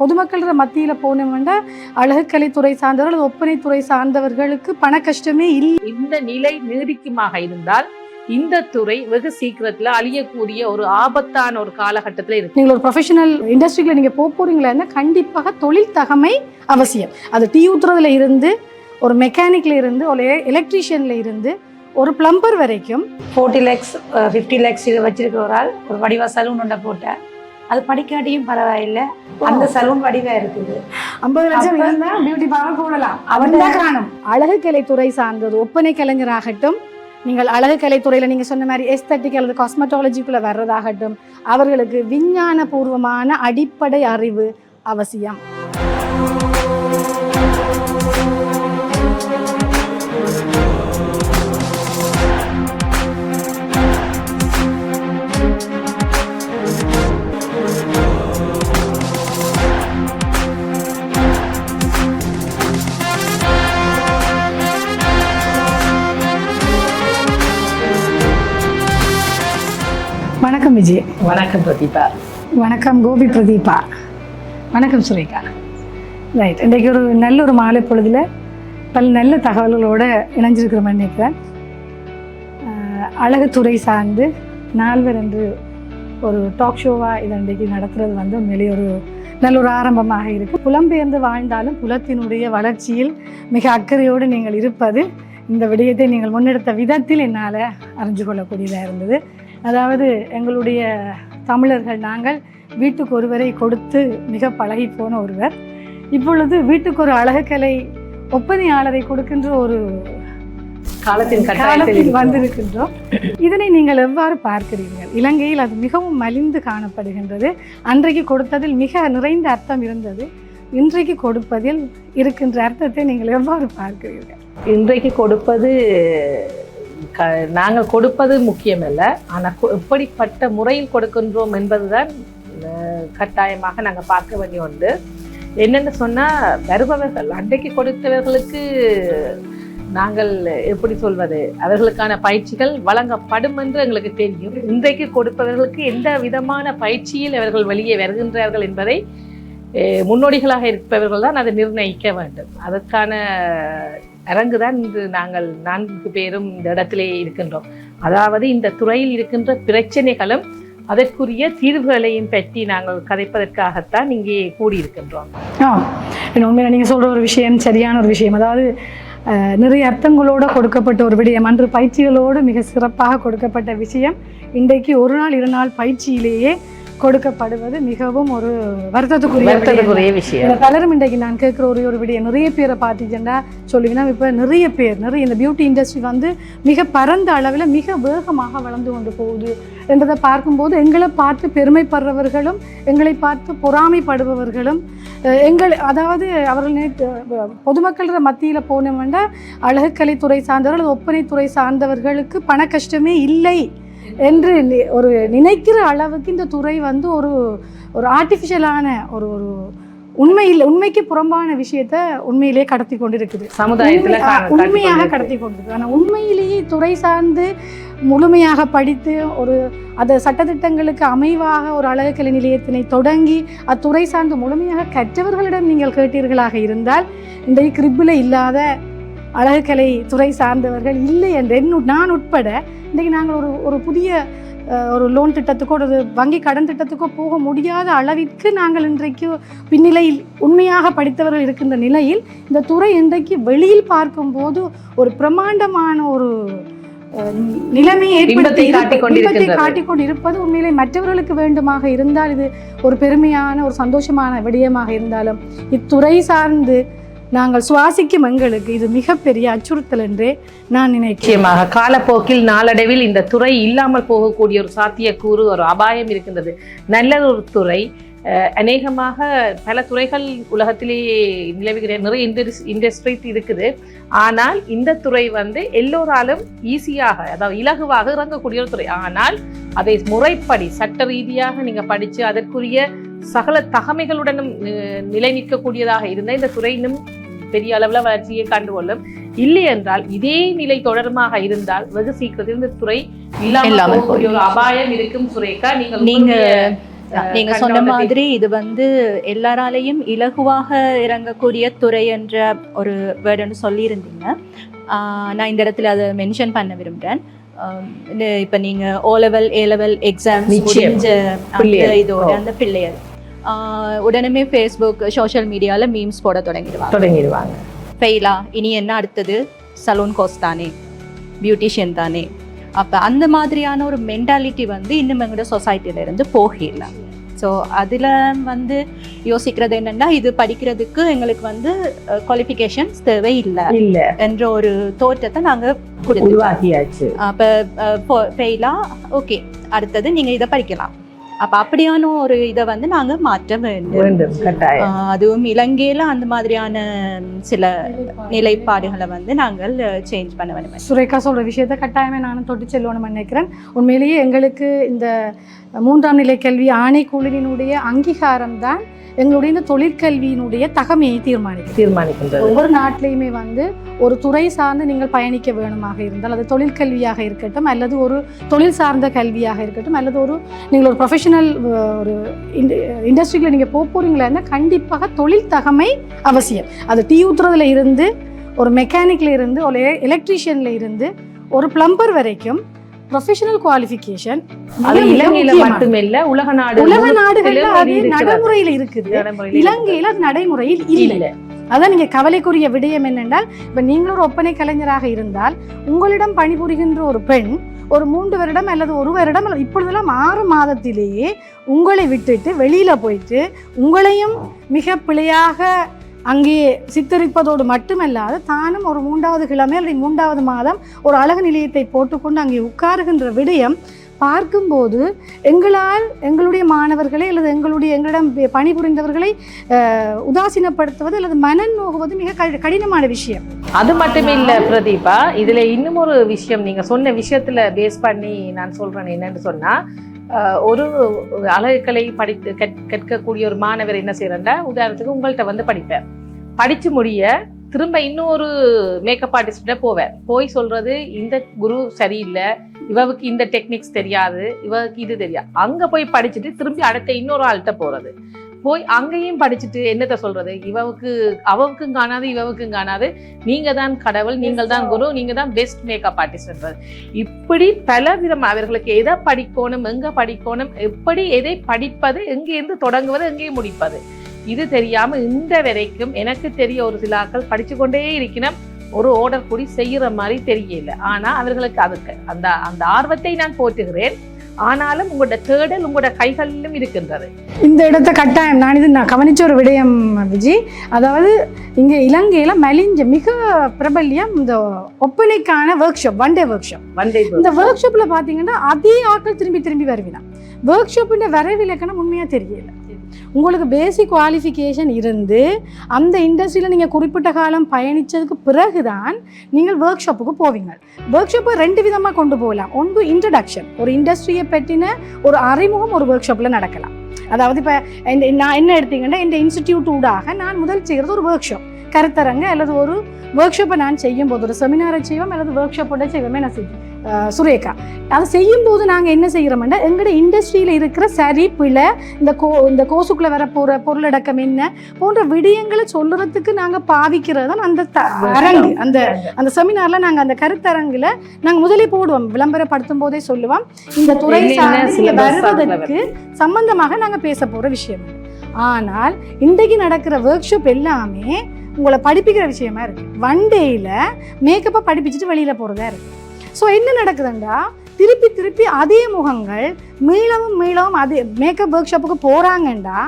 பொதுமக்கள மத்தியில் போனோம்னா அழகுக்கலைத்துறை சார்ந்தவர்கள் ஒப்பனைத்துறை சார்ந்தவர்களுக்கு பண கஷ்டமே இல்லை. இந்த நிலை நீடிக்குமாக இருந்தால் இந்த துறை வெகு சீக்கிரத்துல அழியக்கூடிய ஒரு ஆபத்தான ஒரு காலகட்டத்துல இருக்கு. நீங்கள் ஒரு ப்ரொஃபஷனல் இண்டஸ்ட்ரியில் நீங்கள் போக போகிறீங்களா கண்டிப்பாக தொழில் தகமை அவசியம். அது டீ ஊத்துறதுல இருந்து ஒரு மெக்கானிக்ல இருந்து ஒரு எலக்ட்ரீஷியன்ல இருந்து ஒரு பிளம்பர் வரைக்கும். ஃபோர்ட்டி லேக்ஸ் ஃபிஃப்டி லேக்ஸ் இது வச்சிருக்கிற ஒரு ஆள் ஒரு வடிவா சலூன் ஒன்றை போட்டேன். அது படிக்காட்டியும் பரவாயில்லை. அந்த சலூன் வடிவா இருக்குது. ஐம்பது லட்சம் இருந்தா பியூட்டி பார்லர் போடலாம். அவன் தான் காணும் அழகு கலைத்துறை சார்ந்தது ஒப்பனை கலைஞராகட்டும் நீங்கள் அழகு கலைத்துறையில் நீங்கள் சொன்ன மாதிரி எஸ்தட்டிக் அல்லது காஸ்மெட்டாலஜிக்குள்ளே வர்றதாகட்டும் அவர்களுக்கு விஞ்ஞான பூர்வமான அடிப்படை அறிவு அவசியம். வணக்கம் விஜய் வணக்கம் பிரதீபா. வணக்கம் கோபி பிரதீபா. வணக்கம் சுரேகா. ரைட் இன்றைக்கு ஒரு நல்ல ஒரு மாலை பொழுதில் பல நல்ல தகவல்களோட இணைஞ்சிருக்கிறோம் நினைக்கிறேன் அழகுத்துறை சார்ந்து நால்வர் என்று ஒரு டாக் ஷோவாக இதை இன்றைக்கு நடத்துறது வந்து உண்மையிலேயே ஒரு நல்ல ஒரு ஆரம்பமாக இருக்குது புலம்பெயர்ந்து வாழ்ந்தாலும் புலத்தினுடைய வளர்ச்சியில் மிக அக்கறையோடு நீங்கள் இருப்பது இந்த விடயத்தை நீங்கள் முன்னெடுத்த விதத்தில் என்னால் அறிஞ்சு கொள்ளக்கூடியதாக இருந்தது. அதாவது எங்களுடைய தமிழர்கள் நாங்கள் வீட்டுக்கு ஒருவரை கொடுத்து மிக பழகி போன ஒருவர். இப்பொழுது வீட்டுக்கு ஒரு அழகுக்கலை ஒப்பனையாளரை கொடுக்கின்ற ஒரு காலத்தின் காலத்தில். வந்திருக்கின்றோம். இதனை நீங்கள் எவ்வாறு பார்க்கிறீர்கள்? இலங்கையில் அது மிகவும் மலிந்து காணப்படுகின்றது. அன்றைக்கு கொடுத்ததில் மிக நிறைந்த அர்த்தம் இருந்தது. இன்றைக்கு கொடுப்பதில் இருக்கின்ற அர்த்தத்தை நீங்கள் எவ்வாறு பார்க்கிறீர்கள்? இன்றைக்கு கொடுப்பது க- நாங்கள் கொடுப்பது முக்கியமல்ல. ஆனால் எப்படிப்பட்ட முறையில் கொடுக்கின்றோம் என்பதுதான் கட்டாயமாக நாங்கள் பார்க்க வேண்டிய ஒன்று. என்னென்னு சொன்னால் வருபவர்கள் அன்றைக்கு கொடுத்தவர்களுக்கு நாங்கள் எப்படி சொல்வது? அவர்களுக்கான பயிற்சிகள் வழங்கப்படும் என்று எங்களுக்கு தெரியும். இன்றைக்கு கொடுப்பவர்களுக்கு எந்த விதமான பயிற்சியில் அவர்கள் வெளியே வருகின்றார்கள் என்பதை முன்னோடிகளாக இருப்பவர்கள் தான் அதை நிர்ணயிக்க வேண்டும். அதற்கான அரங்கு தான் இன்று நாங்கள் நான்கு பேரும் இந்த இடத்திலே இருக்கின்றோம். அதாவது இந்த துறையில் இருக்கின்ற பிரச்சனைகளும் அதற்குரிய தீர்வுகளையும் பற்றி நாங்கள் கதைப்பதற்காகத்தான் இங்கே கூடியிருக்கின்றோம். ஆ என்ன உண்மையில நீங்கள் சொல்கிற ஒரு விஷயம் சரியான ஒரு விஷயம். அதாவது நிறைய அர்த்தங்களோடு கொடுக்கப்பட்ட ஒரு விடயம். அன்று பயிற்சிகளோடு மிக சிறப்பாக கொடுக்கப்பட்ட விஷயம் இன்றைக்கு ஒரு நாள் இரு நாள் பயிற்சியிலேயே கொடுக்கப்படுவது மிகவும் ஒரு வருத்தத்துக்குரிய. வருத்தத்துக்குரிய விஷயம். இந்த பலரும் இன்றைக்கு நான் கேட்குற ஒரே ஒரு விடயம். நிறைய பேரை பார்த்தீங்கன்னா சொல்லுவீங்கன்னா இப்போ நிறைய பேர் நிறைய இந்த பியூட்டி இண்டஸ்ட்ரி வந்து மிக பரந்த அளவில் மிக வேகமாக வளர்ந்து கொண்டு போகுது என்றதை பார்க்கும்போது எங்களை பார்த்து பெருமைப்படுறவர்களும் எங்களை பார்த்து பொறாமைப்படுபவர்களும் எங்கள் அதாவது அவர்கள் நேற்று பொதுமக்கள மத்தியில் போனோம்னா அழகுக்கலைத்துறை சார்ந்தவர்கள் ஒப்பனைத்துறை சார்ந்தவர்களுக்கு பண கஷ்டமே இல்லை. என்று ஒரு நினைக்கிற அளவுக்கு இந்த துறை வந்து ஒரு ஒரு ஆர்டிஃபிஷியலான ஒரு ஒரு உண்மையில் உண்மைக்கு புறம்பான விஷயத்த உண்மையிலேயே கடத்தி கொண்டிருக்குது. சமுதாயத்தில் உண்மையாக கடத்தி கொண்டிருக்கு. ஆனால் உண்மையிலேயே துறை சார்ந்து முழுமையாக படித்து ஒரு அது சட்டத்திட்டங்களுக்கு அமைவாக ஒரு அழகுக்கலை நிலையத்தினை தொடங்கி அத்துறை சார்ந்து முழுமையாக கற்றவர்களிடம் நீங்கள் கேட்டீர்களாக இருந்தால் இன்றைய கிரிப்பில் இல்லாத அழகுக்கலை துறை சார்ந்தவர்கள் இல்லை என்று என்னு நான் உட்பட இன்றைக்கு நாங்கள் ஒரு ஒரு புதிய ஒரு லோன் திட்டத்துக்கோ ஒரு வங்கி கடன் திட்டத்துக்கோ போக முடியாத அளவிற்கு நாங்கள் இன்றைக்கு பின்னிலையில் உண்மையாக படித்தவர்கள் இருக்கின்ற நிலையில் இந்த துறை இன்றைக்கு வெளியில் பார்க்கும்போது ஒரு பிரமாண்டமான ஒரு அஹ், நிலைமையை ஏற்படுத்தி பிம்பத்தை இருப்ப- காட்டிக் கொண்டிருக்கின்றது. பிம்பத்தை காட்டிக் கொண்டு இருப்பது உண்மையிலே மற்றவர்களுக்கு வேண்டுமாக இருந்தால் இது ஒரு பெருமையான ஒரு சந்தோஷமான விடயமாக இருந்தாலும் இத்துறை சார்ந்து நாங்கள் சுவாசிக்கும் எங்களுக்கு இது மிகப்பெரிய அச்சுறுத்தல் என்றே நான் நினைக்கிறேன். நிச்சயமாக காலப்போக்கில் நாளடைவில் இந்த துறை இல்லாமல் போகக்கூடிய ஒரு சாத்தியக்கூறு ஒரு அபாயம் இருக்கின்றது. நல்ல ஒரு துறை அநேகமாக பல துறைகள் உலகத்திலே நிலவுகிற நிறைய இண்டஸ் இண்டஸ்ட்ரி இருக்குது. ஆனால் இந்த துறை வந்து எல்லோராலும் ஈஸியாக அதாவது இலகுவாக இறங்கக்கூடிய ஒரு துறை. ஆனால் அதை முறைப்படி சட்ட ரீதியாக நீங்க படிச்சு அதற்குரிய சகல தகமைகளுடனும் நிலை நிற்கக்கூடியதாக இருந்தால் இந்த துறை இன்னும் பெரிய அளவுல வளர்ச்சியை கண்டுகொள்ளும். இல்லை என்றால் இதே நிலை தொடருமாக இருந்தால் வெகு சீக்கிரத்தில் இந்த துறை இல்லாமல் ஒரு அபாயம் இருக்கும் சுரேகா நீங்கள் நீங்க நீங்க சொன்ன மாதிரி இது வந்து எல்லாராலையும் இலகுவாக இறங்கக்கூடிய துறை என்ற ஒரு வேர்டுன்னு சொல்லியிருந்தீங்க. நான் இந்த இடத்துல அதை மென்ஷன் பண்ண விரும்புகிறேன் இப்போ நீங்க ஓ லெவல் ஏ லெவல் பிள்ளைகள். இதோட. அந்த பிள்ளைகள் ஆஹ் உடனே ஃபேஸ்புக் சோஷியல் மீடியால மீம்ஸ் போட தொடங்கிடுவாங்க. தொடங்கிடுவாங்க. ஃபெயிலா இனி என்ன அடுத்தது? சலூன் கோர்ஸ் தானே. பியூட்டிஷியன் தானே. அப்போ அந்த மாதிரியான ஒரு மென்டாலிட்டி வந்து இன்னும் எங்களோட சொசைட்டில இருந்து போகல. ஸோ அதில் வந்து யோசிக்கிறது என்னன்னா இது படிக்கிறதுக்கு எங்களுக்கு வந்து குவாலிஃபிகேஷன்ஸ் தேவை இல்லை இல்ல. என்ற ஒரு தோற்றத்தை நாங்கள் உருவாக்கியாச்சு. அப்போ ஃபெயிலா ஓகே அடுத்தது நீங்கள் இதை படிக்கலாம். அப்போ அப்படியான ஒரு இதை வந்து நாங்கள் மாற்ற வேண்டும். அதுவும் இலங்கையில அந்த மாதிரியான சில நிலைப்பாடுகளை வந்து நாங்கள் சேஞ்ச் பண்ண வேண்டும். சுரேகா சொல்கிற விஷயத்தை கட்டாயமே நானும் தொட்டு செல்லணும்னு நினைக்கிறேன். உண்மையிலேயே எங்களுக்கு இந்த மூன்றாம் நிலை கல்வி ஆணைக்குழுவினுடைய அங்கீகாரம் தான் எங்களுடைய இந்த தொழிற்கல்வியினுடைய தகமையை தீர்மானிக்கும் தீர்மானிக்கின்றது. ஒவ்வொரு நாட்டிலையுமே வந்து ஒரு துறை சார்ந்து நீங்கள் பயணிக்க வேணுமாக இருந்தால் அது தொழிற்கல்வியாக இருக்கட்டும் அல்லது ஒரு தொழில் சார்ந்த கல்வியாக இருக்கட்டும் அல்லது ஒரு நீங்கள் ஒரு ப்ரொஃபஷனல் ஒரு இண்டஸ்ட்ரியில் நீங்கள் போக போகிறீங்களா கண்டிப்பாக தொழில் தகமை அவசியம். அது டீ ஊத்துறதுல இருந்து ஒரு மெக்கானிக்ல இருந்து ஒரு எலக்ட்ரீஷியன்ல இருந்து ஒரு பிளம்பர் வரைக்கும் ப்ரொஃபஷனல் குவாலிஃபிகேஷன் அது இலங்கையில மட்டுமில்ல உலக நாடு உலக நாடுகள்ல அது. நடைமுறையில் இருக்குது. இலங்கையில் அது நடைமுறையில் இல்லை. இல்ல. அதான் நீங்க கவலைக்குரிய விடயம் என்னென்றால் இப்ப நீங்களும் ஒரு ஒப்பனை கலைஞராக இருந்தால் உங்களிடம் பணிபுரிகின்ற ஒரு பெண் ஒரு மூன்று வருடம் அல்லது ஒரு வருடம் அல்லது இப்பொழுதெல்லாம் ஆறு மாதத்திலேயே உங்களை விட்டுட்டு வெளியில போயிட்டு உங்களையும் மிக பிழையாக அங்கே சித்தரிப்பதோடு மட்டுமல்லாது தானும் ஒரு மூன்றாவது கிழமை அல்லது மூன்றாவது மாதம் ஒரு அழகு நிலையத்தை போட்டுக்கொண்டு அங்கே உட்காருகின்ற விடயம் பார்க்கும்போது எங்களால் எங்களுடைய மாணவர்களை அல்லது எங்களுடைய எங்களிடம் பணிபுரிந்தவர்களை உதாசீனப்படுத்துவது அல்லது மனம் நோகுவது மிக கடினமான விஷயம். அது மட்டும் இல்லை பிரதீபா. இதில் இன்னும் ஒரு விஷயம் நீங்கள் சொன்ன விஷயத்துல பேஸ் பண்ணி நான் சொல்கிறேன் என்னன்னு சொன்னால் ஒரு அழகுக்கலை படித்து கற்- கற்கக்கூடிய ஒரு மாணவர் என்ன செய்யறா உதாரணத்துக்கு உங்கள்கிட்ட வந்து படிப்பேன். படிச்சு முடிய திரும்ப இன்னொரு மேக்கப் ஆர்டிஸ்ட போவேன். போய் சொல்றது இந்த குரு சரியில்லை. இவவுக்கு இந்த டெக்னிக்ஸ் தெரியாது. இவவுக்கு இது தெரியாது. அங்கே போய் படிச்சுட்டு திரும்பி அடுத்த இன்னொரு ஆள்கிட்ட போறது. போய் அங்கேயும் படிச்சுட்டு என்னத்த சொல்றது? இவவுக்கு அவவுக்கும் காணாது இவவுக்கும் காணாது. நீங்க தான் கடவுள் நீங்கள் தான் குரு நீங்க தான் பெஸ்ட் மேக்கப் ஆர்டிஸ்ட்ன்றது இப்படி பல விதம் அவர்களுக்கு எதை படிக்கணும் எங்க படிக்கணும் எப்படி எதை படிப்பது எங்கேருந்து தொடங்குவது எங்கே முடிப்பது. இது தெரியாம இந்த வரைக்கும் எனக்கு தெரிய ஒரு சில ஆட்கள் படிச்சு கொண்டே இருக்கணும் ஒரு ஆர்டர் கூடி செய்யற மாதிரி தெரியல. ஆனா அவர்களுக்கு அதுக்கு அந்த அந்த ஆர்வத்தை நான் போற்றுகிறேன். ஆனாலும் உங்களோட தேடல் உங்களோட கைகளிலும் இருக்கின்றது. இந்த இடத்த கட்டாயம் நான் இது நான் கவனிச்ச ஒரு விடயம் விஜி. அதாவது இங்கே இலங்கையில் மலிஞ்ச மிக பிரபல்யம் இந்த ஒப்பனைக்கான workshop one day workshop வண்டை இந்த ஒர்க் ஷாப்பில் பார்த்தீங்கன்னா அதே ஆட்கள் திரும்பி திரும்பி வருவினா ஒர்க் ஷாப்பின் வரவிலக்கணம் உண்மையாக தெரியல. உங்களுக்கு பேசிக் குவாலிஃபிகேஷன் இருந்து அந்த இண்டஸ்ட்ரியில் நீங்கள் குறிப்பிட்ட காலம் பயணித்ததுக்கு பிறகுதான் நீங்கள் ஒர்க் ஷாப்புக்கு போவீங்க. ஒர்க் ஷாப்பை ரெண்டு விதமாக கொண்டு போகலாம். ஒன்று இன்ட்ரடக்ஷன் ஒரு இண்டஸ்ட்ரியை பற்றின ஒரு அறிமுகம் ஒரு ஒர்க் ஷாப்பில் நடக்கலாம். அதாவது இப்போ இந்த நான் என்ன எடுத்தீங்கன்னா இந்த இன்ஸ்டிடியூட் ஊடாக நான் முதல் செய்கிறது ஒரு ஒர்க் ஷாப் கருத்தரங்க அல்லது ஒரு ஒர்க் ஷாப்பை நான் செய்யும் போது ஒரு செமினாரை செய்வோம் அல்லது ஒர்க் ஷாப்போட செய்வோமே நான் அஹ் சுரேகா. அதை செய்யும்போது நாங்கள் என்ன செய்கிறோம்னா எங்களோட இண்டஸ்ட்ரியில் இருக்கிற சரி பிழை இந்த கோ இந்த கோசுக்குள்ளே வர போகிற பொருளடக்கம் என்ன போன்ற விடயங்களை சொல்லுறதுக்கு நாங்கள் பாவிக்கிறது தான் அந்த த- அரங்கு. அந்த அந்த செமினாரில் நாங்கள் அந்த கருத்தரங்கில் நாங்கள் முதலே போடுவோம். விளம்பரப்படுத்தும் போதே சொல்லுவோம். இந்த துறை சார்ந்து வருவதற்கு சம்பந்தமாக நாங்கள் பேச போகிற விஷயம். ஆனால் இன்றைக்கு நடக்கிற ஒர்க் ஷாப் எல்லாமே உங்களை படிப்பிக்கிற விஷயமா இருக்கு. ஒன் டேயில் மேக்கப்பை படிப்பிச்சுட்டு வெளியில் போகிறதா இருக்கு. ஸோ என்ன நடக்குதுண்டா? திருப்பி திருப்பி அதே முகங்கள் மீளவும் மீளவும் அதே மேக்கப் ஒர்க் ஷாப்புக்கு போகிறாங்கண்டா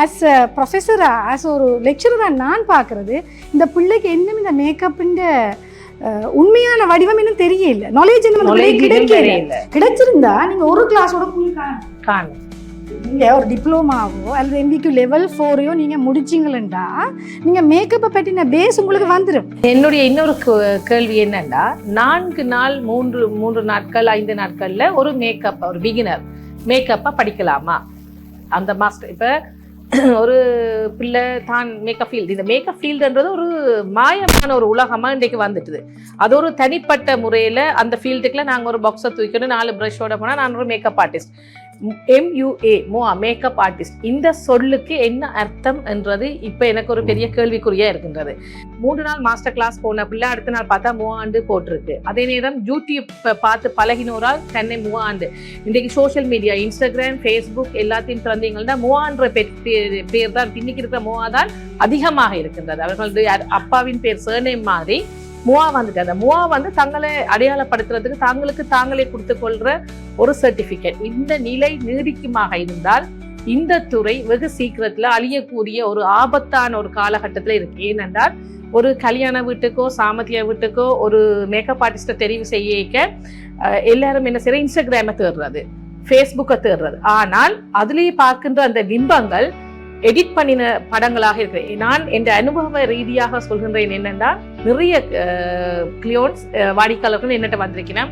ஆஸ் அ ப்ரொஃபஸராக ஆஸ் ஒரு லெக்சரராக நான் பார்க்குறது இந்த பிள்ளைக்கு இன்னும் இந்த மேக்கப்பின் உண்மையான வடிவம் இன்னும் தெரியல. நாலேஜ் இன்னும் கிடைக்கல. கிடைச்சிருந்தா நீங்க ஒரு கிளாஸோட காணும் நீங்கள் ஒரு டிப்ளமாவோ அல்லது எம்பிக்கு லெவல் ஃபோரையோ நீங்கள் முடிச்சிங்களா நீங்கள் மேக்கப்பை பற்றின பேஸ் உங்களுக்கு வந்துடும் என்னுடைய இன்னொரு கேள்வி என்னன்னா நான்கு நாள் மூன்று மூன்று நாட்கள் ஐந்து நாட்களில் ஒரு மேக்கப் ஒரு பிகினர் மேக்கப்பை படிக்கலாமா? அந்த மாஸ்டர் இப்போ ஒரு பிள்ளை தான் மேக்கப் ஃபீல்டு இந்த மேக்கப் ஃபீல்டுன்றது ஒரு மாயமான ஒரு உலகமாக இன்றைக்கு வந்துட்டுது. அது ஒரு தனிப்பட்ட முறையில் அந்த ஃபீல்டுக்குள்ள நாங்கள் ஒரு பாக்ஸை தூக்கணும் நாலு ப்ரஷோட போனால் நான் ஒரு மேக்கப் ஆர்டிஸ்ட் எம்யூஏ மோா மேக்கப் ஆர்டிஸ்ட் இந்த சொல்லுக்கு என்ன அர்த்தம் என்றது இப்போ எனக்கு ஒரு பெரிய கேள்விக்குறியா இருக்கின்றது. மூன்று நாள் மாஸ்டர் கிளாஸ் போன பிள்ளை அடுத்த நாள் பார்த்தா மூவாண்டு போட்டிருக்கு. அதே நேரம் யூடியூப் பார்த்து பழகினோரால் தன்னை மூவாண்டு. இன்றைக்கு சோஷியல் மீடியா இன்ஸ்டாகிராம் ஃபேஸ்புக் எல்லாத்தையும் திறந்தீங்கன்னா மூவான்ற பேர் தான் இன்னைக்கு இருக்கிற மூவா தான் அதிகமாக இருக்கின்றது. அவர்களுடைய அ- அப்பாவின் பேர் சர்நேம் மாதிரி மூவா வந்துட்டு அந்த மூவா வந்து தங்களை அடையாளப்படுத்துறதுக்கு தாங்களுக்கு தாங்களே கொடுத்து கொள்ற ஒரு சர்டிஃபிகேட் இந்த நிலை நீடிக்குமாக இருந்தால் இந்த துறை வெகு சீக்கிரத்தில் அழியக்கூடிய ஒரு ஆபத்தான ஒரு காலகட்டத்தில் இருக்கு. ஏனென்றால் ஒரு கல்யாண வீட்டுக்கோ சாமத்திய வீட்டுக்கோ ஒரு மேக்கப் ஆர்டிஸ்ட்டை தெரிவு செய்ய எல்லாரும் என்ன செய்யற? இன்ஸ்டாகிராமை தேடுறது ஃபேஸ்புக்கை தேடுறது. ஆனால் அதுலேயே பார்க்கின்ற அந்த பிம்பங்கள் எடிட் பண்ணின படங்களாக இருக்கு நான் என் அனுபவ ரீதியாக சொல்கின்றேன் என்னென்றால் நிறைய கிளியோன்ஸ் வாடிக்கையாளர்கள் என்னட்ட வந்திருக்கிறேன்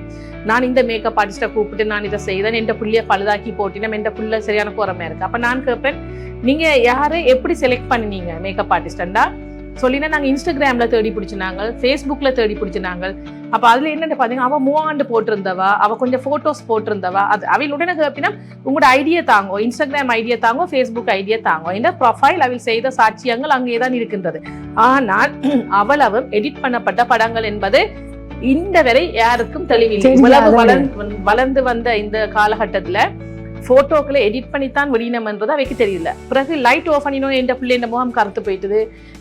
நான் இந்த மேக்கப் ஆர்டிஸ்ட்டை கூப்பிட்டு நான் இதை செய்தேன். என் பிள்ளைய பழுதாக்கி போட்டினேன். என் பிள்ளை சரியான குறமையா இருக்கு. அப்போ நான் கேட்பேன் நீங்கள் யாரை எப்படி செலக்ட் பண்ணினீங்க மேக்கப் ஆர்டிஸ்டண்டா சொல்லினா நாங்க இன்ஸ்டாகிராம்ல தேடி பிடிச்சினாங்க ஃபேஸ்புக்ல தேடி பிடிச்சினாங்க அப்ப அதுல என்னன்னு பாத்தீங்க அவ மூவாண்டு போட்டிருந்தவா அவ கொஞ்சம் போட்டோஸ் போட்டிருந்தவா அது அவையில் உடனே கேப்பினா உங்களோட ஐடியா தாங்கோ இன்ஸ்டாகிராம் ஐடியா தாங்கோ ஃபேஸ்புக் ஐடியா தாங்கோ இந்த ப்ரொஃபைல் அவில் செய்த சாட்சியங்கள் அங்கே தான் இருக்கின்றது. ஆனால் அவ்வளவும் எடிட் பண்ணப்பட்ட படங்கள் என்பது இந்த வரை யாருக்கும் தெளிவில்லை. வளர்ந்து வந்த இந்த காலகட்டத்துல ஃபோட்டோக்களை எடிட் பண்ணித்தான் வெளியினம்ன்றது அவைக்கு தெரியல. பிறகு லைட் ஆஃப் பண்ணினோம் எந்த இந்த முகம் கருத்து போயிட்டுது.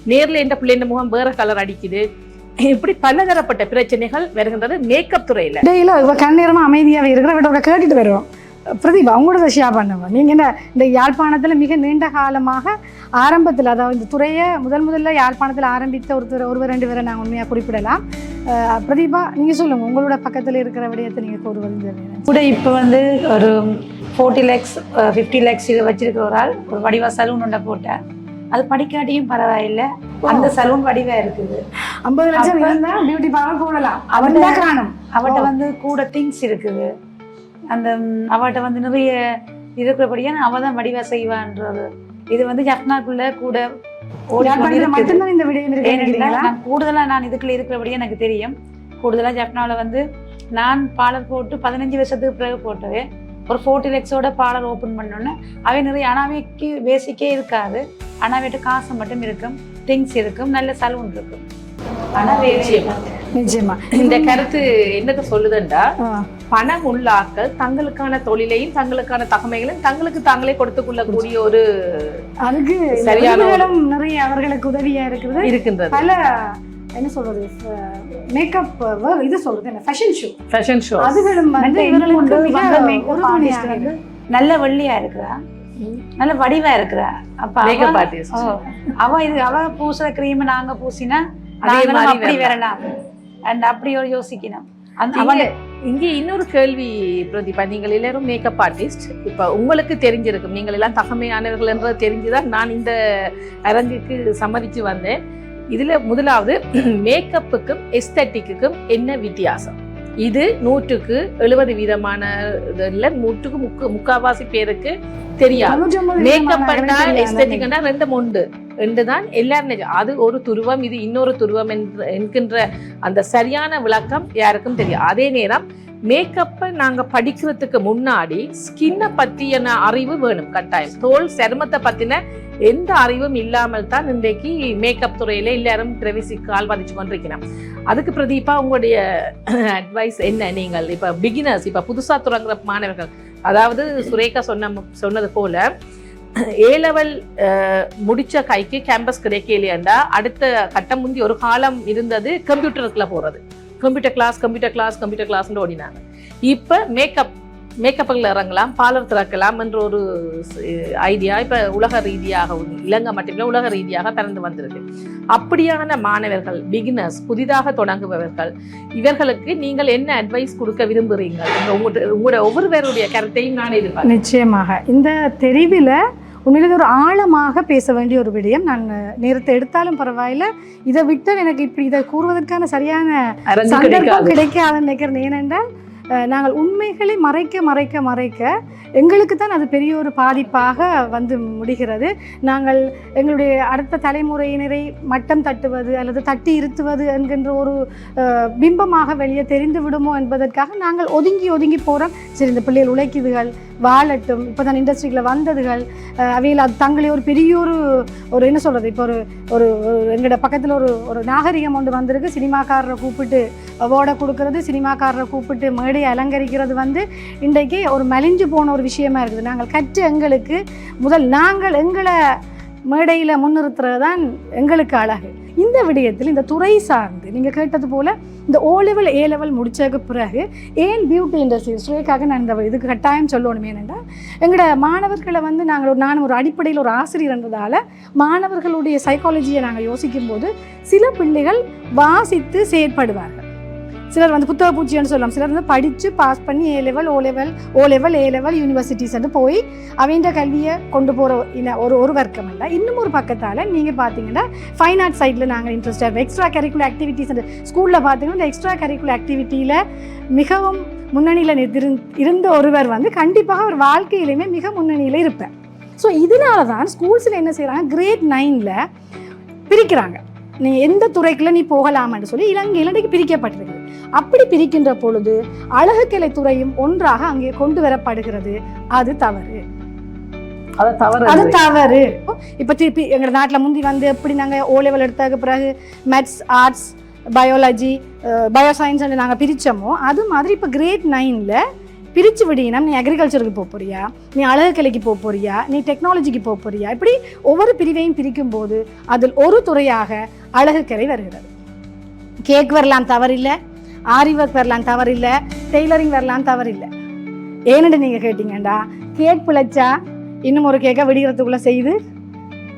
நேர்ல எந்த இந்த முகம் வேற கலர் அடிக்குது. இப்படி பலதரப்பட்ட பிரச்சனைகள் வருகின்றது மேக்கப் துறையில். இடையில இவ கண்ணீரமா அமைதியாவே இருக்கிற விட கேட்டுட்டு வருவோம் பிரதீபா உங்களோட ஷேர் பண்ணுவோம் நீங்க என்ன இந்த யாழ்ப்பாணத்துல மிக நீண்ட காலமாக ஆரம்பத்தில் அதாவது இந்த துறையை முதல் முதல்ல யாழ்ப்பாணத்தில் ஆரம்பித்த ஒருத்தர் ஒருவர் ரெண்டு பேரை நாங்கள் உண்மையாக குறிப்பிடலாம். பிரதீபா நீங்க சொல்லுங்க உங்களோட பக்கத்துல இருக்கிற விடயத்தை நீங்க கூறுவது கூட இப்போ வந்து ஒரு ஃபோர்ட்டி லேக்ஸ் ஃபிஃப்டி லேக்ஸ் இது வச்சிருக்கிற ஒரு ஆள் ஒரு வடிவா சலூன் ஒன்றை போட்டேன். அது படிக்காட்டியும் பரவாயில்லை. அந்த சலூன் வடிவா இருக்குது. ஐம்பது லட்சம் பியூட்டி பார்லர் போடலாம். அவன் அவட்ட வந்து கூட திங்ஸ் இருக்குது. அந்த அவட்ட வந்து நிறைய இருக்கிறபடியா அவ தான் வடிவா செய்வான்றது இது வந்து ஜப்னாக்குள்ள கூட மட்டும்தான் இந்த விடயம் நினைக்கிறீங்களா? நான் கூடுதலா நான் இதுக்குள்ள இருக்கிறபடியே எனக்கு தெரியும். கூடுதலா ஜப்னால வந்து நான் பாலர் போட்டு பதினஞ்சு வருஷத்துக்கு பிறகு போட்டது. ஒரு ஃபோர்ட்டி லேக்ஸோட பாலர் ஓப்பன் பண்ணோன்னே. அவை நிறைய அனாவைக்கு பேசிக்கே இருக்காது. அனாவைட்டு காசு மட்டும் இருக்கும். திங்ஸ் இருக்கும். நல்ல சலூன் இருக்கும். ஆனா நிச்சயமா. நிச்சயமா இந்த கருத்து என்னத்தை சொல்லுதுண்டா. பணம் உள்ள ஆட்கள் தங்களுக்கான தொழிலையும் தங்களுக்கான தகமைகளையும் தங்களுக்கு தாங்களே கொடுத்து கொள்ளக்கூடிய ஒரு அதுக்கு சரியான நிறைய அவர்களுக்கு உதவியா இருக்குது இருக்கின்றது. பல என்ன சொல்றது மேக்கப் இது சொல்றது என்ன ஃபேஷன் ஷோ ஃபேஷன் ஷோ அதுகளும் வந்து இவர்களுக்கு நல்ல வெள்ளியா இருக்கிறா? நல்ல வடிவா இருக்கிறா? அப்ப மேக்கப் ஆர்டிஸ்ட் அவ இது அவ பூசுற கிரீம் நாங்க பூசினா நாங்களும் மாதிரி அப்படி வரலாம். வரலாம். அண்ட் அப்படி ஒரு யோசிக்கணும். இங்க- இன்னொரு கேள்வி பிரதீபா நீங்கள் எல்லாரும் மேக்கப் ஆர்டிஸ்ட் இப்ப உங்களுக்கு தெரிஞ்சிருக்கும். நீங்கள் எல்லாம் தகமையானவர்கள் என்றது தெரிஞ்சுதான் நான் இந்த அரங்குக்கு சம்மதிச்சு வந்தேன். இதுல முதலாவது மேக்கப்புக்கும் எஸ்தட்டிக்குக்கும் என்ன வித்தியாசம்? இது நூற்றுக்கு எழுபது வீதமான இதுல நூற்றுக்கு முக்கு முக்காவாசி பேருக்கு தெரியாது. மேக்கப் விதமான பண்ணா நகைகள் எஸ்தட்டிக்னா ரெண்டு உண்டு. ரெண்டு தான் எல்லாரும். அது ஒரு துருவம் இது இன்னொரு துருவம் என்ற என்கின்ற அந்த சரியான விளக்கம் யாருக்கும் தெரியும் அதே நேரம் மேக்கப்பை நாங்க படிக்கிறதுக்கு முன்னாடி ஸ்கின்னை பற்றியான அறிவு வேணும். கட்டாயம். தோல் சருமத்தை பத்தின எந்த அறிவும் இல்லாமல் தான் இன்றைக்கு மேக்கப் துறையில எல்லாரும் பிரவேசி கால் பதிச்சு கொண்டிருக்கிறோம் அதுக்கு பிரதீபா உங்களுடைய அட்வைஸ் என்ன? நீங்கள் இப்ப பிகினர்ஸ் இப்ப புதுசா தொடங்குற மாணவர்கள் அதாவது சுரேகா சொன்ன சொன்னது போல ஏ லெவல் முடிச்ச கைக்கு கேம்பஸ் கிடைக்கலையாண்டா அடுத்த கட்டம் முந்தி ஒரு காலம் இருந்தது கம்ப்யூட்டருக்குள்ள போறது. Computer class computer class computer கிளாஸ்னு ஓடினாங்க. இப்போ மேக்கப் மேக்கப்பில் இறங்கலாம் பார்லர் திறக்கலாம் என்ற ஒரு ஐடியா இப்போ உலக ரீதியாக உண்டு. இலங்கை மட்டுமில்லை உலக ரீதியாக திறந்து வந்திருக்கு. அப்படியான மாணவர்கள் பிகினர்ஸ் புதிதாக தொடங்குபவர்கள் இவர்களுக்கு நீங்கள் என்ன அட்வைஸ் கொடுக்க விரும்புகிறீங்க உங்களோட உங்களோட ஒவ்வொருவருடைய கருத்தையும் நான் எதிர்பார்க்கிறேன். நிச்சயமாக. இந்த தெரிவில் உண்மையிலே ஒரு ஆழமாக பேச வேண்டிய ஒரு விடயம். நான் நேரத்தை எடுத்தாலும் பரவாயில்ல. இதை விட்டு எனக்கு இப்படி இதை கூறுவதற்கான சரியான சந்தர்ப்பம் கிடைக்காது. கிடைக்காதுன்னு நினைக்கிறேன். ஏனென்றால் நாங்கள் உண்மைகளை மறைக்க மறைக்க மறைக்க எங்களுக்கு தான் அது பெரிய ஒரு பாதிப்பாக வந்து முடிகிறது. நாங்கள் எங்களுடைய அடுத்த தலைமுறையினரை மட்டம் தட்டுவது அல்லது தட்டி இருத்துவது என்கின்ற ஒரு பிம்பமாக வெளியே தெரிந்து விடுமோ என்பதற்காக நாங்கள் ஒதுங்கி ஒதுங்கி போகிறோம் சரி இந்த பிள்ளைகள் உழைக்குதுகள் வாழட்டும். இப்போ தான் இண்டஸ்ட்ரியில் வந்ததுகள் அவையில் அது தங்களே ஒரு பெரிய ஒரு ஒரு என்ன சொல்கிறது இப்போ ஒரு ஒரு எங்களோட பக்கத்தில் ஒரு ஒரு நாகரிகம் ஒன்று வந்திருக்கு. சினிமாக்காரரை கூப்பிட்டு அவார்டை கொடுக்கறது சினிமாக்காரரை கூப்பிட்டு மேடையை அலங்கரிக்கிறது வந்து இன்றைக்கு ஒரு மலிஞ்சு போன ஒரு விஷயமா இருக்குது. நாங்கள் கற்று எங்களுக்கு முதல் நாங்கள் எங்களை மேடையில் முன்னிறுத்துறது தான் எங்களுக்கு அழகு. இந்த விடயத்தில் இந்த துறை சார்ந்து நீங்கள் கேட்டது போல் இந்த ஓ லெவல் ஏ லெவல் முடித்ததுக்கு பிறகு ஏன் பியூட்டி இண்டஸ்ட்ரி ஸ்ரேக்காக நான் இந்த இதுக்கு கட்டாயம் சொல்லணும் ஏனென்றா எங்களோட மாணவர்களை வந்து நாங்கள் ஒரு நான் ஒரு அடிப்படையில் ஒரு ஆசிரியர்ன்றதால மாணவர்களுடைய சைக்காலஜியை நாங்கள் யோசிக்கும்போது சில பிள்ளைகள் வாசித்து செயற்படுவார்கள். சிலர் வந்து புத்தக பூச்சின்னு சொல்லலாம் சிலர் வந்து படித்து பாஸ் பண்ணி A level O level O level A level universities போய் அவங்க கல்வியை கொண்டு போகிற இன ஒரு ஒரு வர்க்கம் இல்லை. இன்னும் ஒரு பக்கத்தால் நீங்கள் பார்த்தீங்கன்னா ஃபைன் ஆர்ட் சைடில் நாங்கள் இன்ட்ரெஸ்ட் ஆகும் எக்ஸ்ட்ரா கரிக்குலர் ஆக்டிவிட்டீஸ் ஸ்கூலில் பார்த்தீங்கன்னா இந்த எக்ஸ்ட்ரா கரிக்குலர் ஆக்டிவிட்டியில் மிகவும் முன்னணியில் இருந்த ஒருவர் வந்து கண்டிப்பாக ஒரு வாழ்க்கையிலையுமே மிக முன்னணியில் இருப்பேன் ஸோ இதனால தான் ஸ்கூல்ஸில் என்ன செய்கிறாங்க கிரேட் நைனில் பிரிக்கிறாங்க. நீ எந்த துறைக்குள்ளே நீ போகலாமான்னு சொல்லி இலங்கையில் இன்றைக்கு பிரிக்கப்பட்டிருக்கு. அப்படி பிரிக்கின்ற பொழுது அழகுக்கலை துறையும் ஒன்றாக அங்கே கொண்டு வரப்படுகிறது. அது தவறு. அது தவறு அது தவறு. இப்போ திருப்பி எங்கள் நாட்டில் முந்தி வந்து எப்படி நாங்கள் ஓ லெவல் எடுத்ததுக்கு பிறகு மேத்ஸ் ஆர்ட்ஸ் பயாலஜி பயோசயின்ஸ் நாங்கள் பிரித்தோமோ அது மாதிரி இப்போ கிரேட் நைனில் பிரித்து விடினா நீ அக்ரிகல்ச்சருக்கு போக போறியா? நீ அழகுக்கலைக்கு போக போறியா? நீ டெக்னாலஜிக்கு போக போறியா? இப்படி ஒவ்வொரு பிரிவையும் பிரிக்கும்போது அதில் ஒரு துறையாக அழகுக்கலை வருகிறது. கேக் வரலாம் தவறில்லை. ஆரி ஒர்க் வரலாம் தவறில்லை டெய்லரிங் வரலாம் தவறில்லை. ஏன்னு நீங்கள் கேட்டிங்கண்டா கேக் பிழைச்சா இன்னும் ஒரு கேக்கை விடுகிறதுக்குள்ளே செய்து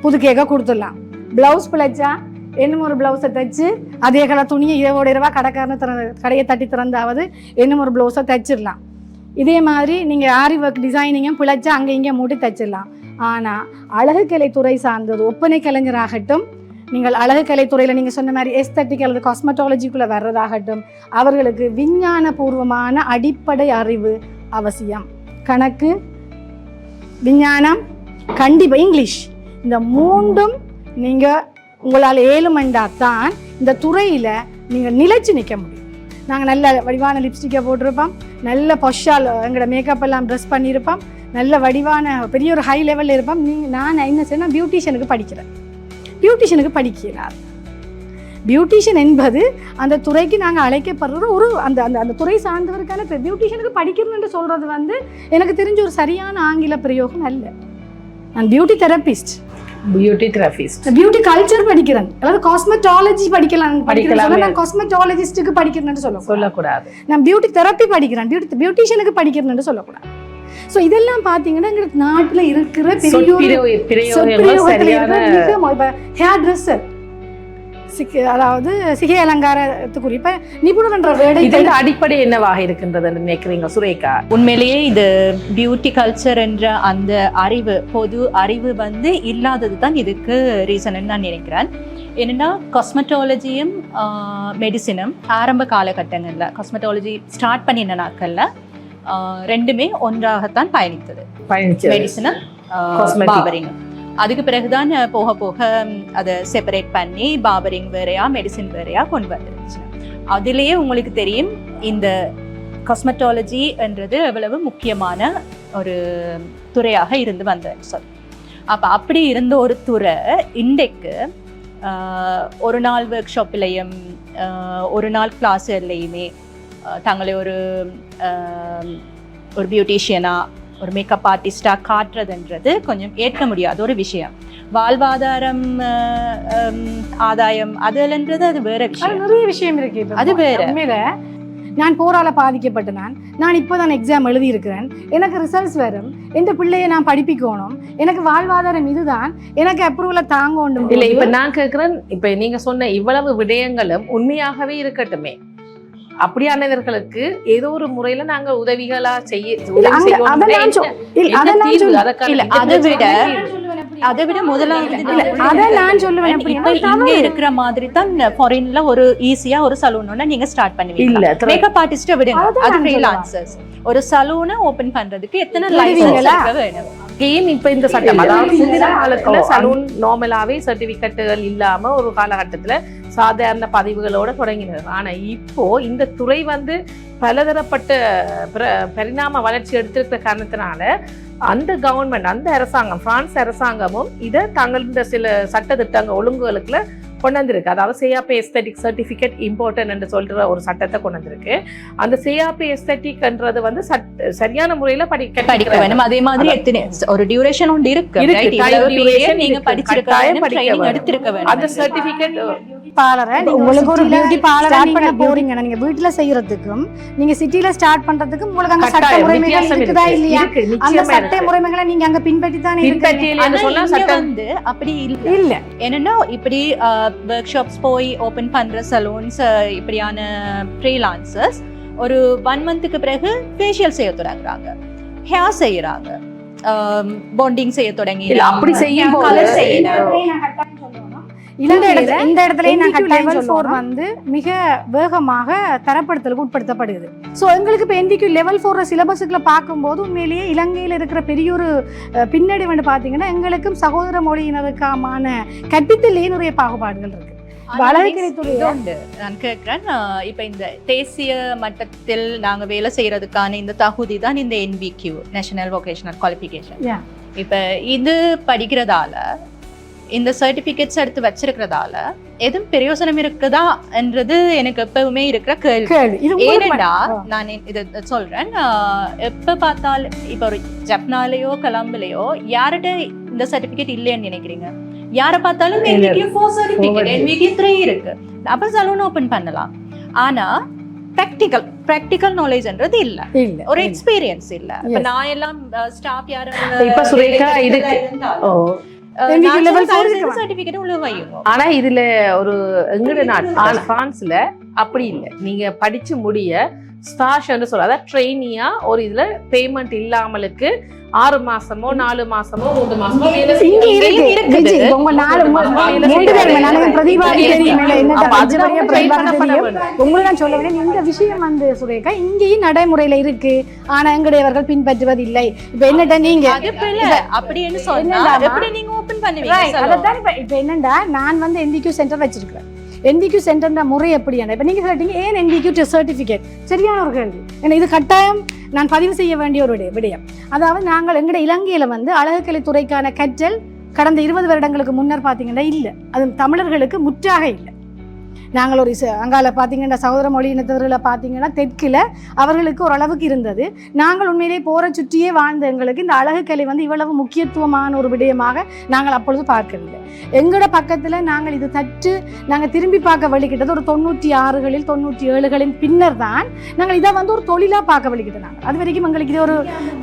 புது கேக்கை கொடுத்துடலாம். ப்ளவுஸ் பிழைச்சா இன்னும் ஒரு ப்ளவுஸை தைச்சு அதே கலர் துணியை இரவோட இரவா கடைக்காரனை திற கடையை தட்டி திறந்தாவது இன்னும் ஒரு ப்ளவுஸை தைச்சிடலாம். இதே மாதிரி நீங்கள் ஆரி ஒர்க் டிசைனிங்கும் பிழைச்சா அங்கே இங்கே மூட்டி தைச்சிடலாம். ஆனால் அழகுக்கலை துறை சார்ந்தது ஒப்பனை கலைஞராகட்டும் நீங்கள் அழகு துறையில் நீங்கள் சொன்ன மாதிரி எஸ்தட்டிக் அல்லது காஸ்மெட்டாலஜிக்குள்ளே வர்றதாகட்டும் அவர்களுக்கு விஞ்ஞான பூர்வமான அடிப்படை அறிவு அவசியம். கணக்கு விஞ்ஞானம் கண்டிப்பாக இங்கிலீஷ். இந்த மூன்றும் நீங்கள் உங்களால் ஏழுமண்டா தான் இந்த துறையில் நீங்கள் நிலைச்சு நிற்க முடியும். நாங்கள் நல்ல வடிவான லிப்ஸ்டிக்கை போட்டிருப்போம் நல்ல பொஷால் எங்களோட மேக்கப் எல்லாம் ட்ரெஸ் பண்ணியிருப்போம் நல்ல வடிவான பெரிய ஒரு ஹை லெவலில் இருப்போம். நீ நான் என்ன செய்யணும் பியூட்டிஷியனுக்கு படிக்கிறேன். பியூட்டிஷியனுக்கு படிக்கிறார். பியூட்டிஷியன் என்பது அந்த துறைக்கு நாங்கள் அழைக்கப்படுறது ஒரு அந்த அந்த அந்த துறை சார்ந்தவருக்கான இப்போ பியூட்டிஷியனுக்கு படிக்கணும்னு சொல்கிறது வந்து எனக்கு தெரிஞ்ச ஒரு சரியான ஆங்கில பிரயோகம் அல்ல. நான் beauty therapist beauty therapist beauty culture படிக்கிறேன். அதாவது காஸ்மெட்டாலஜி படிக்கலாமே. படிக்கலாம் நான் காஸ்மெட்டாலஜிஸ்ட்டுக்கு படிக்கிறேன்னு சொல்ல சொல்லக்கூடாது. நான் பியூட்டி தெரப்பி படிக்கிறேன். பியூட்டி பியூட்டிஷியனுக்கு படிக்கிறேன்னு சொல்லக்கூடாது. ஸோ இதெல்லாம் பார்த்தீங்கன்னா எங்களுக்கு நாட்டில் இருக்கிற பெரிய ஹேர் ட்ரெஸ்ஸர் சிக்கு அதாவது சிகை அலங்காரத்துக்குரிய இப்ப நிபுணர் என்ற வேடை இதன் அடிப்படை என்னவாக இருக்கின்றது நினைக்கிறீங்க சுரேகா? உண்மையிலேயே இது பியூட்டி கல்ச்சர் என்ற அந்த அறிவு பொது அறிவு வந்து இல்லாதது தான் இதுக்கு ரீசன் நான் நினைக்கிறேன். என்னன்னா காஸ்மெட்டாலஜியும் மெடிசினும் ஆரம்ப காலகட்டங்களில் காஸ்மெட்டாலஜி ஸ்டார்ட் பண்ணின நாட்களில் ரெண்டுமே ஒன்றாகத்தான் பயணித்தது. மெடிசனும் Cosmetic. பாபரிங் அதுக்கு பிறகுதான் போக போக அதை செப்பரேட் பண்ணி பாபரிங் வேறையா மெடிசின் வேறையா கொண்டு வந்துருச்சு. அதுலேயே உங்களுக்கு தெரியும் இந்த காஸ்மெட்டாலஜி என்றது எவ்வளவு முக்கியமான ஒரு துறையாக இருந்து வந்ததுன்னு சொல்லி அப்போ அப்படி இருந்த ஒரு துறை இன்றைக்கு ஆஹ், ஒரு நாள் ஒர்க் ஷாப்லேயும் ஒரு நாள் கிளாஸ்லையுமே தங்களை ஒரு ஆஹ், ஒரு பியூட்டிஷியனாக ஒரு மேக்கப் ஆர்டிஸ்டாக காட்டுறதுன்றது கொஞ்சம் ஏற்க முடியாத ஒரு விஷயம். வாழ்வாதாரம் ஆதாயம் அதுலன்றது அது வேற அது விஷயம். நிறைய விஷயம் இருக்கு இப்ப. அது வேற. நான் போரால பாதிக்கப்பட்ட நான் நான் இப்போதான் எக்ஸாம் எழுதி இருக்கிறேன் எனக்கு ரிசல்ட்ஸ் வரும். எந்த பிள்ளையை நான் படிப்பிக்கணும். எனக்கு வாழ்வாதாரம் இதுதான். எனக்கு அப்ரூவலை தாங்கணும் இல்ல இப்ப நான் கேக்குறேன் இப்ப நீங்க சொன்ன இவ்வளவு விடயங்களும் உண்மையாகவே இருக்கட்டுமே. அப்படியானவர்களுக்கு ஏதோ ஒரு முறையில நாங்க உதவிகளா செய்ய. அதை விட-? அதை விட முதலாவது நான் சொல்லுவேன் இப்ப எப்படின்னா, இங்க இருக்கிற மாதிரி தான் ஃபாரின்ல ஒரு ஈஸியா ஒரு சலூன் நீங்க ஸ்டார்ட் பண்ணுவீங்க மேக்கப் ஆர்டிஸ்ட விடுங்க. அது ஃப்ரீலான்சர்ஸ் ஒரு சலூனை ஓபன் பண்றதுக்கு எத்தனை? லைசன்ஸ் வேணும் கேம் இப்ப இந்த சட்டம் அதாவது முந்தின காலத்துல சலூன் நார்மலாவே சர்டிபிகேட்டுகள் இல்லாம ஒரு காலகட்டத்துல சாதாரண பதிவுகளோட தொடங்கினது. ஆனா இப்போ இந்த துறை வந்து பலதரப்பட்ட பிர- பரிணாம வளர்ச்சி எடுத்திருக்கிற காரணத்தினால அந்த கவர்மெண்ட் அந்த அரசாங்கம் பிரான்ஸ் அரசாங்கமும் இதை தங்கள சில சட்ட திட்டங்க ஒழுங்குகளுக்குள்ள கொண்டு வந்திருக்கு. அதாவது சிஆர்பி எஸ்தட்டிக் சர்டிஃபிகேட் இம்பார்ட்டன்ட் என்று சொல்ற ஒரு சட்டத்தை கொண்டு வந்திருக்கு. அந்த சிஆர்பி எஸ்தட்டிக்ன்றது வந்து சரியான முறையில படிக்க படிக்க வேணும் அதே மாதிரி எத்தனை ஒரு டியூரேஷன் ஒன்று இருக்கு நீங்க. படிச்சிருக்க வேணும் அந்த வேணும் சர்டிபிகேட் பார்லரை நீங்க உங்களுக்கு ஒரு parlour start நீங்க பண்ண போறீங்கன்னா நீங்க வீட்டுல செய்யறதுக்கும் நீங்க சிட்டில ஸ்டார்ட் பண்றதுக்கும் உங்களுக்கு அங்க சட்ட முறைமைகள் இருக்குதா இருக்கு. இல்லையா அந்த சட்ட. முறைமைகளை நீங்க அங்க பின்பற்றி தானே சட்டம் வந்து அப்படி இல்ல. இல்ல. என்னன்னா இப்படி ஒர்க் ஷாப்ஸ் போய் ஓபன் பண்ற சலூன்ஸ் இப்படியான ஃப்ரீலான்சர்ஸ் ஒரு ஒன் மந்த்துக்கு பிறகு ஃபேஷியல் செய்ய தொடங்குறாங்க. ஹேர் செய்யறாங்க. பாண்டிங் செய்ய தொடங்கி அப்படி செய்யும் போது- கலர் செய்யணும் இந்த இடத்துல இந்த இடத்துல நான் லெவல் ஃபோர் வந்து மிக வேகமாக தரப்படுத்தலுக்கு உட்படுத்தப்படுகிறது ஸோ எங்களுக்கு இப்போ என்டிக்யூ லெவல் ஃபோர் சிலபஸுக்குள்ள பார்க்கும்போது உண்மையிலேயே இலங்கையில் இருக்கிற பெரிய ஒரு பின்னடைவு வந்து பார்த்தீங்கன்னா எங்களுக்கும் சகோதர மொழியினருக்கான கற்பித்தலே நிறைய பாகுபாடுகள் இருக்கு உண்டு. நான் கேட்கிறேன் இப்ப இந்த தேசிய மட்டத்தில் நாங்க வேலை செய்யறதுக்கான இந்த தகுதி தான் இந்த என்பிக்யூ நேஷனல் வொகேஷனல் குவாலிஃபிகேஷன். இப்ப இது படிக்கிறதால இந்த சர்டிபிகேட்ஸ் எடுத்து வச்சிருக்கிறதால எதுவும் பிரயோசனம் இருக்குதா என்றது எனக்கு எப்பவுமே இருக்கிற கேள்வி. ஏனெண்டா. நான் இதை சொல்றேன் எப்ப பார்த்தாலும் இப்ப ஒரு ஜப்னாலேயோ கலம்புலையோ யார்கிட்ட இந்த சர்டிபிகேட் இல்லைன்னு நினைக்கிறீங்க? யாரை பார்த்தாலும் ஃபோர் த்ரீ இருக்கு. அப்ப சலூன் ஓபன் பண்ணலாம். ஆனா ப்ராக்டிக்கல் ப்ராக்டிக்கல் நாலேஜ்ன்றது இல்ல. ஒரு எக்ஸ்பீரியன்ஸ் இல்ல. இப்ப. நான் எல்லாம் ஸ்டாஃப் யாரும் இப்ப சுரேகா இதுக்கு- ஆனா இதுல ஒரு எங்கட பிரான்ஸ்ல அப்படி இல்ல. நீங்க படிச்சு முடிய ஸ்டாஷ்ன்னு சொல்ல அதாவது ட்ரெயினியா ஒரு இதுல பேமெண்ட் இல்லாமலுக்கு ஆறு மாசமோ நாலு மாசமோ மூணு மாசமோ வேலை செய்ய- இங்க இருக்கு இங்கேயும் இருக்குது. விஜி, இப்ப உங்க நாலு மூணு மாசம் வேலை மூன்று செய்ய பேருமே நானும் வேலை. பிரதிபாக்கு இருக்கு. தெரியும் இல்ல, என்னட்ட அப்ப பஞ்சு அதுதான் வழியா train பிரதிபாக்கு பண்ண தெரியும். வேணும். உங்களை நான் சொல்ல இந்த விஷயம் வந்து சுரேகா இங்கேயும் நடைமுறையில இருக்கு ஆனா எங்களுடையவர்கள் பின்பற்றுவது இல்லை இப்ப என்னட்ட நீங்க அப்படின்னு சொன்னா? எப்படி நீங்க ஓபன் பண்ணுவீங்க இப்ப என்னண்டா நான் வந்து என்டிக்யூ சென்டர் வச்சிருக்கிறேன் என்டிக்யூ சென்டர்ன்ற முறை எப்படியான? இப்போ நீங்கள் கேட்டீங்க ஏன் என்டிக்யூ சர்டிஃபிகேட் சரியான ஒரு கேள்வி. ஏன்னா இது கட்டாயம் நான் பதிவு செய்ய வேண்டிய ஒரு விடயம். விடயம். அதாவது நாங்கள் எங்களுடைய இலங்கையில் வந்து அழகுக்கலை துறைக்கான கற்றல் கடந்த இருபது வருடங்களுக்கு முன்னர் பார்த்தீங்கன்னா இல்லை. அது தமிழர்களுக்கு முற்றாக இல்லை. நாங்கள் ஒரு அங்கால பார்த்தீங்கன்னா சகோதர மொழி இனத்தவர்களில் பார்த்தீங்கன்னா தெற்கில் அவர்களுக்கு ஓரளவுக்கு இருந்தது. நாங்கள் உண்மையிலேயே போகிற சுற்றியே வாழ்ந்த எங்களுக்கு இந்த அழகு கலை வந்து இவ்வளவு முக்கியத்துவமான ஒரு விடயமாக நாங்கள் அப்பொழுது பார்க்கவில்லை. எங்களோட பக்கத்தில் நாங்கள் இது தற்று நாங்கள் திரும்பி பார்க்க வழிகிட்டது ஒரு தொண்ணூற்றி ஆறுகளில் தொண்ணூற்றி ஏழுகளின் பின்னர் தான் நாங்கள் இதை வந்து ஒரு தொழிலாக பார்க்க வழிகிட்டோம் நாங்கள். அது வரைக்கும் எங்களுக்கு இது ஒரு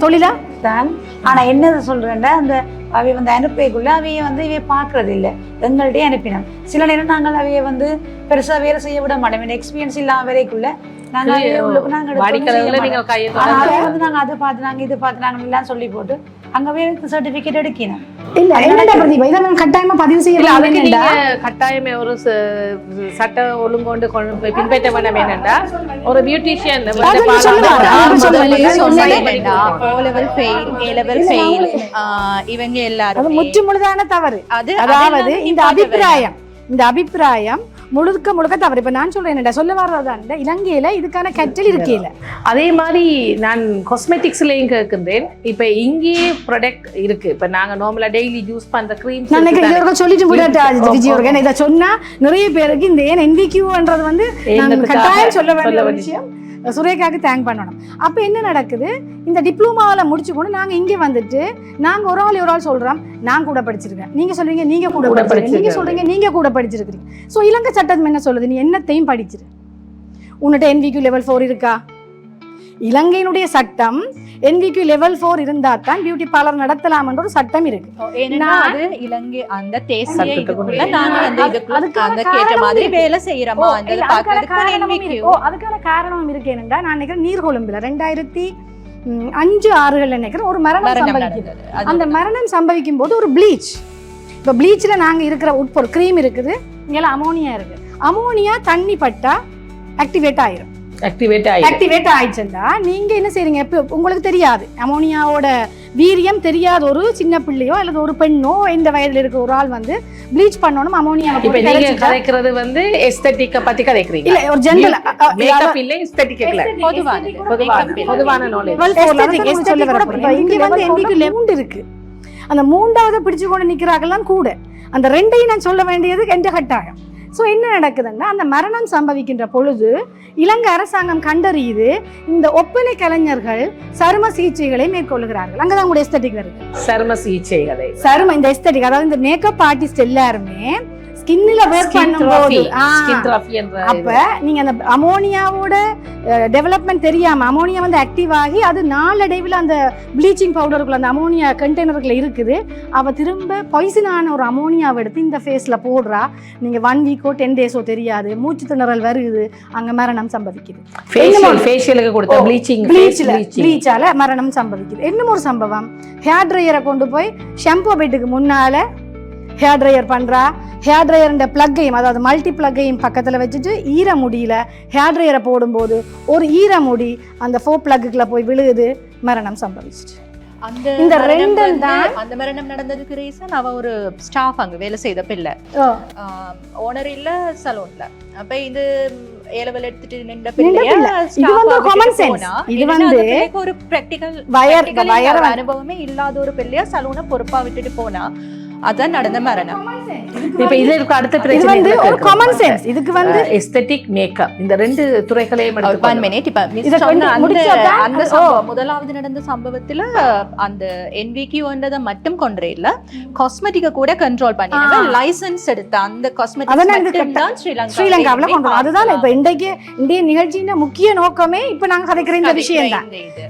தொழிலாக தான். ஆனால் என்னது சொல்கிறேன்னா அந்த அவைய வந்து அனுப்பைக்குள்ள அவைய வந்து இவைய பார்க்கறது இல்லை எங்கள்கிட்டயே அனுப்பினோம் சில நேரம் நாங்கள் அவைய வந்து பெருசா வேலை செய்ய விட மாட்டோம். எக்ஸ்பீரியன்ஸ் இல்லாம வரைக்குள்ள நாங்க அவைய உள்ளுக்கு நாங்க எடுத்து ஒண்ணும் செய்ய வாடிக்கையாளர்களை மாட்டோம். நீங்க கையை ஆனா தொடர்ந்து அதை வந்து நாங்க அதை பார்த்து நாங்க இது பார்த்து நாங்க எல்லாம் சொல்லி போட்டு அங்கவே சர்டிபிகேட் எடுக்கணும் இல்ல என்னடா பிரதீபா? இதை நான் கட்டாயமா பதிவு செய்ய இல்ல, அதுக்கு. நீங்க கட்டாயமே ஒரு சட்ட ஒழுங்கொண்டு கொண்டு போய் பின்பற்ற வேண்டாம் என்னண்டா? ஒரு beautician fail, A level fail. ஆஹ் இவங்க அது எல்லாரும் முற்று முழுதான தவறு. அது அதாவது இந்த நீ அபிப்பிராயம் இந்த அபிப்பிராயம் முழுக்க முழுக்க தவறு. இப்ப நான் சொல்றேன் என்னடா சொல்ல வர்றதான் இலங்கையில இதுக்கான கற்றல் இருக்கையில அதே மாதிரி நான் காஸ்மெட்டிக்ஸ்லயும் கேட்கின்றேன். இப்ப இங்கேயே ப்ராடக்ட் இருக்கு. இப்ப நாங்க நார்மலா டெய்லி யூஸ் பண்ற க்ரீம்ஸ் நான் இதோட சொல்லிட்டு இருக்கு. விஜய் அவர்கள்? இதை சொன்னா நிறைய பேருக்கு இந்த ஏன் என்விக்யூன்றது வந்து கட்டாயம் சொல்ல வேண்டிய- விஷயம். சுரேகாக்கு தேங்க் பண்ணணும். அப்ப என்ன நடக்குது? இந்த டிப்ளமாவில் முடிச்சு கொண்டு நாங்க இங்க வந்துட்டு நாங்க ஒரு ஆள் ஒரு ஆள் சொல்றோம் நான் கூட படிச்சிருக்கேன். நீங்க சொல்றீங்க நீங்க கூட படிச்சிருக்கீங்க. நீங்க படிச்சிருக்கேன். சொல்றீங்க நீங்க கூட படிச்சிருக்கீங்க சோ இலங்கை சட்டம் என்ன சொல்லுது? நீ என்னத்தையும் படிச்சிரு. உன்கிட்ட என்விக்யூ லெவல் ஃபோர் இருக்கா? இலங்கையினுடைய சட்டம் என்விக்யூ லெவல் ஃபோர் இருந்தா தான் பியூட்டி பார்லர் நடத்தலாம் என்ற ஒரு சட்டம் இருக்கு. அது இலங்கை அந்த தேசிய இதுக்குள்ள நாங்க அது- இதுக்குள்ள அதுக்கான அந்த கேட்ட காரணம் மாதிரி இருக்கு. வேலை செய்யறோமா? அந்த அதுக்கான காரணம் இருக்கு. என்னன்னா நான் நினைக்கிறேன் நீர்கொழும்புல ரெண்டாயிரத்தி அஞ்சு ஆறுகள் நினைக்கிறேன் ஒரு மரணம். அது அந்த மரணம் சம்பவிக்கும் போது ஒரு ப்ளீச் இப்போ ப்ளீச்சில் நாங்கள் இருக்கிற உட்பொருள் க்ரீம் இருக்குது. இங்கெல்லாம் அமோனியா இருக்குது அமோனியா தண்ணி பட்டா ஆக்டிவேட் ஆயிரும். ஆக்டிவேட் ஆயிடும் ஆக்டிவேட் ஆயிடுச்சுன்னா நீங்க என்ன செய்றீங்க? எப்ப உங்களுக்கு தெரியாது. அமோனியாவோட வீரியம் தெரியாத ஒரு சின்ன பிள்ளையோ அல்லது ஒரு பெண்ணோ இந்த வயதுல இருக்க ஒரு ஆள் வந்து ப்ளீச் பண்ணணும் அமோனியா இப்ப நீங்க கதைக்கிறது வந்து எஸ்தட்டிக்க பத்தி கதைக்கிறீங்க இல்ல ஒரு ஜென்ரல் மேக்கப் இல்ல எஸ்தட்டிக் இல்ல? பொதுவானது. பொதுவான. பொதுவான knowledge. இங்க வந்து எம்பிக்கு மூண்டு இருக்கு. அந்த மூண்டாவது பிடிச்சு கொண்டு நிக்கிறாங்கலாம் கூட. அந்த ரெண்டையும் நான் சொல்ல வேண்டியது எந்த கட்டாயம். ஸோ என்ன நடக்குதுன்னா அந்த மரணம் சம்பவிக்கின்ற பொழுது இலங்கை அரசாங்கம் கண்டறியுது இந்த ஒப்பனை கலைஞர்கள் சரும சிகிச்சைகளை மேற்கொள்கிறார்கள். அங்கதான் உங்களுடைய எஸ்தட்டிக் வருது. சரும சிகிச்சைகளை. சரும இந்த எஸ்தட்டிக் அதாவது இந்த மேக்கப் ஆர்டிஸ்ட் எல்லாருமே ஸ்கின்ல ஒர்க் பண்ணும்போது. அப்ப நீங்க அந்த அமோனியாவோட டெவலப்மெண்ட் தெரியாம அமோனியா வந்து ஆக்டிவ் ஆகி அது நாளடைவில் அந்த ப்ளீச்சிங் பவுடருக்குள்ள அந்த அமோனியா கண்டெய்னருக்குள்ள இருக்குது. அவ திரும்ப பாய்சனான ஒரு அமோனியாவை எடுத்து இந்த ஃபேஸ்ல போடுறா. நீங்க ஒன் வீக்கோ டென் டேஸோ தெரியாது. மூச்சு திணறல் வருது. அங்க மரணம் சம்பவிக்குது. ஃபேஷியல் ஃபேஷியலுக்கு கொடுத்த ப்ளீச்சிங் ப்ளீச்ல ப்ளீச்சால மரணம் சம்பவிக்குது. இன்னும் ஒரு சம்பவம். ஹேர் ட்ரையரை கொண்டு போய் ஷாம்பு பெட்டுக்கு முன்னால ஹேர் ட்ரையர் பண்றா. ஹேர் ட்ரையர்ன்ற பிளக்கையும் அதாவது மல்டி பிளக்கையும் பக்கத்துல வச்சுட்டு ஈர முடியல ஹேர் ட்ரையரை போடும்போது ஒரு ஈர முடி அந்த ஃபோ பிளக்குக்குள்ள போய் விழுகுது. மரணம் சம்பவிச்சிட்டு. அந்த இந்த ரெண்டும் தான் அந்த மரணம் நடந்ததுக்கு ரீசன் அவ ஒரு ஸ்டாஃப் அங்க வேலை செய்த பிள்ளை. ஓனர் இல்ல சலூன்ல அப்ப இது ஏலவல் எடுத்துட்டு நின்ற பிள்ளைய? ஒரு practical வயர் அனுபவமே இல்லாத ஒரு பிள்ளைய சலூனை பொறுப்பா விட்டுட்டு போனா. அதான் நடந்த மரணம். இப்ப இதுக்கு அடுத்த இது பிரச்சனை வந்து ஒரு காமன் சென்ஸ் இதுக்கு வந்து எஸ்தட்டிக் மேக்கப் இந்த ரெண்டு துறைகளையும் ஒன். மினிட் இப்ப இதை அந்த முதலாவது நடந்த சம்பவத்துல அந்த என்பிக்யூன்றதை மட்டும் கொண்டே இல்ல காஸ்மெட்டிக்க கூட கண்ட்ரோல் பண்ணிடுங்க. லைசன்ஸ் எடுத்த அந்த காஸ்மெட்டிக்ஸ் மட்டும் தான் ஸ்ரீலங்கா ஸ்ரீலங்காவில் கொண்டு வரோம் அதுதான் இப்ப இன்றைக்கு இந்திய நிகழ்ச்சியின் முக்கிய நோக்கமே இப்ப நாங்க கதைக்கிற இந்த விஷயம் தான்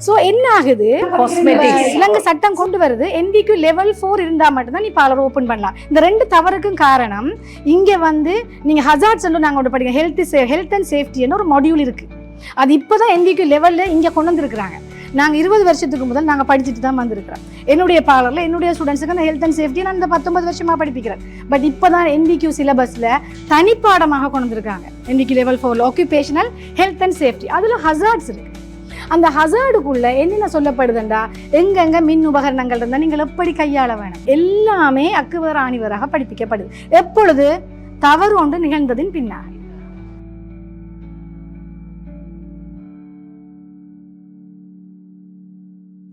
சோ என்ன ஆகுது? Cosmetics. இலங்கை சட்டம் கொண்டு வருது. NVQ லெவல் ஃபோர் இருந்தா மட்டும்தான் நீ பார்லர் ஓப்பன் பண்ணலாம். இந்த ரெண்டு தவறுக்கும் காரணம் இங்கே வந்து நீங்கள் ஹசார்ட்ஸ் சொல்லு நாங்கள் ஒன்று படிக்க ஹெல்த் ஹெல்த் அண்ட் சேஃப்டின்னு ஒரு மாடியூல் இருக்குது அது இப்போ தான் NVQ லெவலில் இங்கே கொண்டு வந்திருக்கிறாங்க. நாங்கள் இருபது வருஷத்துக்கு முதல் நாங்கள் படிச்சுட்டு தான் வந்திருக்கிறோம். என்னுடைய பாலரில் என்னுடைய ஸ்டூடெண்ட்ஸுக்கு அந்த ஹெல்த் அண்ட் சேஃப்டி நான் இந்த பத்தொன்பது வருஷமாக படிப்பிக்கிறேன். பட் இப்போ தான் NVQ சிலபஸில் தனிப்பாடமாக கொண்டு வந்திருக்காங்க. NVQ லெவல் ஃபோரில் ஆக்குபேஷனல் ஹெல்த் அண்ட் சேஃப்டி அதில் ஹசார்ட்ஸ் இருக்குது அந்த ஹசார்டுக்குள்ள என்னென்ன சொல்லப்படுதுண்டா? எங்கெங்க மின் உபகரணங்கள் இருந்தால் நீங்கள் எப்படி கையாள வேணும்? எல்லாமே அக்குவர் ஆணிவராக படிப்பிக்கப்படுது. எப்பொழுது? தவறு ஒன்று நிகழ்ந்ததின் பின்னாக